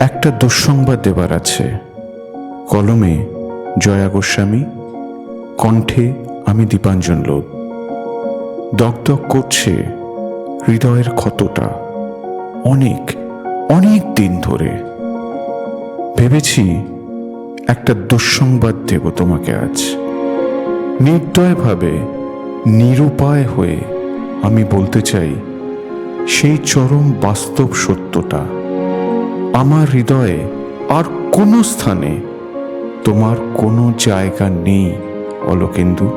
একটা দুঃসংবাদ দেবার আছে। কলমে, জয়া গোস্বামী, কণ্ঠে আমি দীপাঞ্জন লোক। দগদগ করছে হৃদয়ের ক্ষতটা অনেক অনেক দিন ধরে। ভেবেছি একটা দুঃসংবাদ দেব তোমাকে আজ। নির্দয়ভাবে, নিরুপায় হয়ে আমি বলতে চাই, সেই চরম বাস্তব সত্যটা আমার হৃদয়ে আর কোনো স্থানে তোমার কোনো জায়গা নেই, অলোকেন্দু।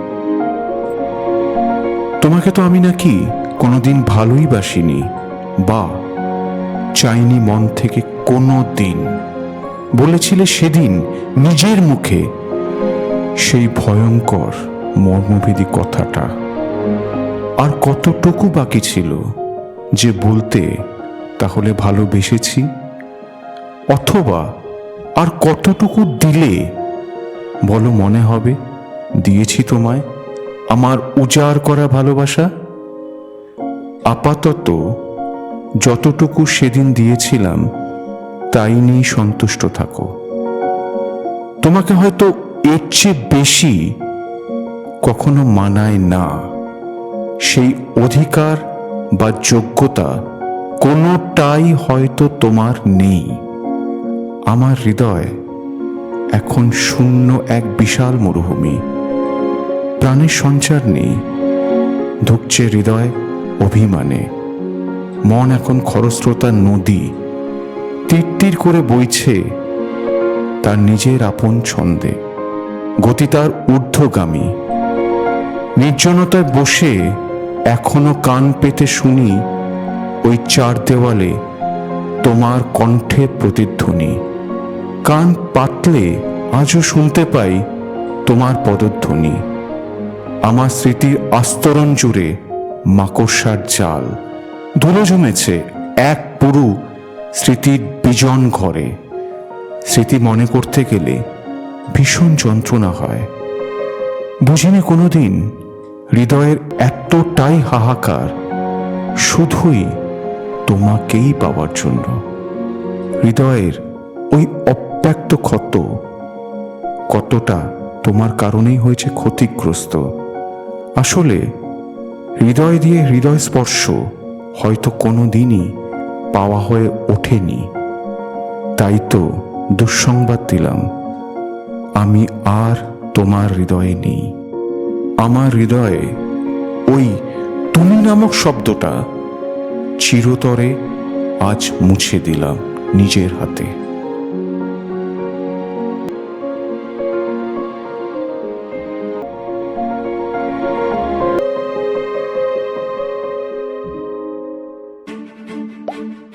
তোমাকে তো আমি নাকি কোনোদিন ভালোই বাসিনি, বা চাইনি মন থেকে কোনো দিন। বলেছিলে সেদিন নিজের মুখে সেই ভয়ঙ্কর মর্মভেদী কথাটা। আর কতটুকু বাকি ছিল যে বলতে তাহলে ভালোবেসেছি? অথবা আর কতটুকু দিলে? বলো, মনে হবে। দিয়েছি তোমায়। আমার উজাড় করা ভালোবাসা। আপাতত যতটুকু সেদিন দিয়েছিলাম, তাই নিয়ে সন্তুষ্ট থাকো। তোমাকে হয়তো এর চেয়ে বেশি কখনো মানায় না। সেই অধিকার বা যোগ্যতা কোনোটাই হয়তো তোমার নেই। আমার হৃদয় এখন শূন্য এক বিশাল মরুভূমি। প্রাণের সঞ্চার নেই, ধুকছে হৃদয় অভিমানে। মন এখন খরস্রোতা নদী, তীর করে বইছে তার নিজের আপন ছন্দে। গতি তার ঊর্ধ্বগামী। নির্জনতায় বসে এখনও কান পেতে শুনি ওই চার দেওয়ালে তোমার কণ্ঠে প্রতিধ্বনি। কান পাতলে আজও শুনতে পাই তোমার পদধ্বনি। আমার স্মৃতির আস্তরণ জুড়ে মাকড়সার জাল। ধুলো জমেছে এক পুরু স্মৃতির বিজন ঘরে। স্মৃতি মনে করতে গেলে ভীষণ যন্ত্রণা হয়। বুঝিনি কোনোদিন হৃদয়ের এতটাই হাহাকার, শুধুই তোমাকেই পাওয়ার জন্য। হৃদয়ের ওই অব্যক্ত ক্ষত কতটা তোমার কারণেই হয়েছে ক্ষতিগ্রস্ত? আসলে হৃদয় দিয়ে হৃদয় স্পর্শ হয়তো কোনো দিনই পাওয়া হয়ে ওঠেনি। তাই তো দুঃসংবাদ দিলাম, আমি আর তোমার হৃদয়ে নেই। আমার হৃদয়ে ওই তুমি নামক শব্দটা চিরতরে আজ মুছে দিলাম নিজের হাতে। Bye.